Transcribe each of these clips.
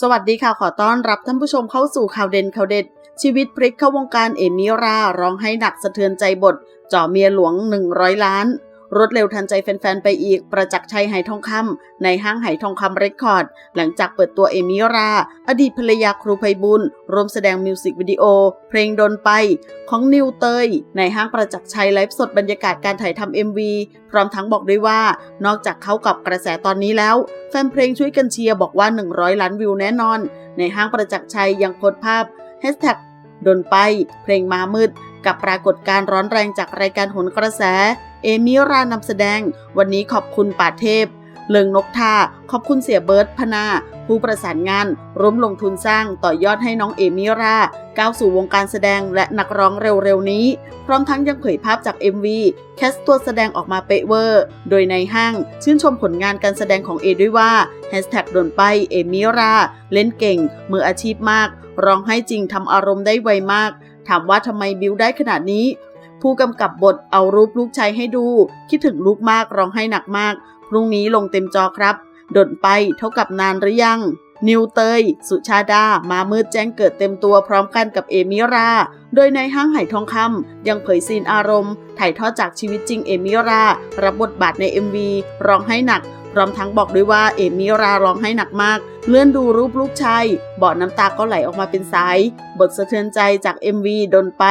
สวัสดีค่ะขอต้อนรับท่านผู้ชมเข้าสู่ข่าวเด่นข่าวเด็ด ชีวิตพลิกเข้าวงการเอมิราร้องให้หนักสะเทือนใจบทจ่อเมียหลวง 100 ล้าน รวดเร็วทันใจแฟนๆ ไปอีก ประจักษ์ชัยไหทองคำในห้างไหทองคำเรคคอร์ด หลังจากเปิดตัวเอมิรา อดีตภรรยาครูไพบุญรวมแสดงมิวสิกวิดีโอ เพลงดนไป ของนิวเตย ในห้างประจักษ์ชัยไลฟ์สดบรรยากาศการถ่ายทำ MV พร้อมทั้งบอกด้วยว่า นอกจากเขากับกระแสตอนนี้แล้ว แฟนเพลงช่วยกันเชียร์บอกว่า 100 ล้านวิวแน่นอน ในห้างประจักษ์ชัยยังโพสภาพ Hashtag ดนไป เพลงมามืด กับปรากฏการณ์ร้อนแรงจากรายการหนกระแส เอมิรานำแสดง วันนี้ขอบคุณป่าเทพ เลิงนกทาขอบคุณเสียเบิร์ตพนา ผู้ประสานงานร่วมลงทุนสร้างต่อยอดให้น้องเอมิราก้าวสู่วงการแสดงและนักร้องเร็วๆนี้ พร้อมทั้งยังเผยภาพจาก MV แคสตัวแสดงออกมาเป๊ะเวอร์ โดยในห้าง ชื่นชมผลงานการแสดงของเอด้วยว่า Hashtag โดนไปเอมิราเล่นเก่ง มืออาชีพมาก ร้องให้จริงทำอารมณ์ได้ไวมาก ถามว่าทำไมบิวได้ขนาดนี้ ผู้กำกับบทเอารูปลูกชายให้ดู คิดถึงลูกมากร้องให้หนักมาก พรุ่งนี้ลงเต็มจอครับดนไปเท่ากับนานหรือยัง นิวเตย สุชาดา มามืดแจ้งเกิดเต็มตัวพร้อมกันกับเอมิรา โดยในห้างไหทองคำยังเผยซีนอารมณ์ ถ่ายทอดจากชีวิตจริงเอมิรา รับบทบาทใน MV ร้องให้หนัก ร้อมทั้งบอกด้วยว่าเอมิราร้องให้หนักมาก เลื่อนดูรูปลูกชายบาะน้ำตาก็ไหลออกมาเป็นสาย บทสะเทือนใจจาก MV ดนไป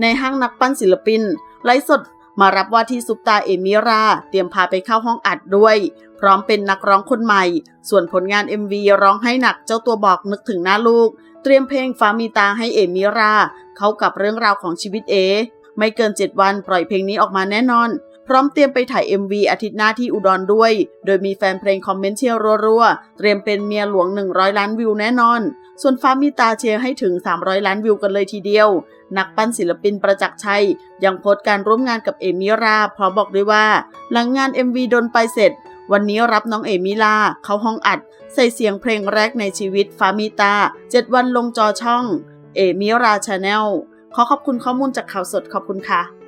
ในห้างนักปั้นศิลปิน ไลฟ์สดมารับว่าที่ซุปตาเอมิรา เตรียมพาไปเข้าห้องอัดด้วย พร้อมเป็นนักร้องคนใหม่ ส่วนผลงาน MV ร้องให้หนักเจ้าตัวบอกนึกถึงหน้าลูก เตรียมเพลงฟ้ามีตาให้เอมิรา เข้ากับเรื่องราวของชีวิตเอ ไม่เกิน 7 วันปล่อยเพลงนี้ออกมาแน่นอน พร้อมเตรียมไปถ่าย MV อาทิตย์หน้าที่อุดรด้วย โดยมีแฟนเพลงคอมเมนต์เชียร์รัวๆ เตรียมเป็นเมียหลวง 100 ล้านวิวแน่นอน ส่วนฟ้ามีตาเชียร์ให้ถึง 300 ล้านวิวกันเลยทีเดียว นักปั้นศิลปินประจักษ์ชัย ยังโพสต์การร่วมงานกับเอมิราพร้อมบอกด้วยว่า หลังงาน MV ดนไปเสร็จ วันนี้รับน้องเอมิลาเข้าห้องอัด ใส่เสียงเพลงแรกในชีวิตฟ้ามีตา7วันลงจอช่องเอมิราชาแนลขอขอบคุณข้อมูลจากข่าวสดขอบคุณค่ะ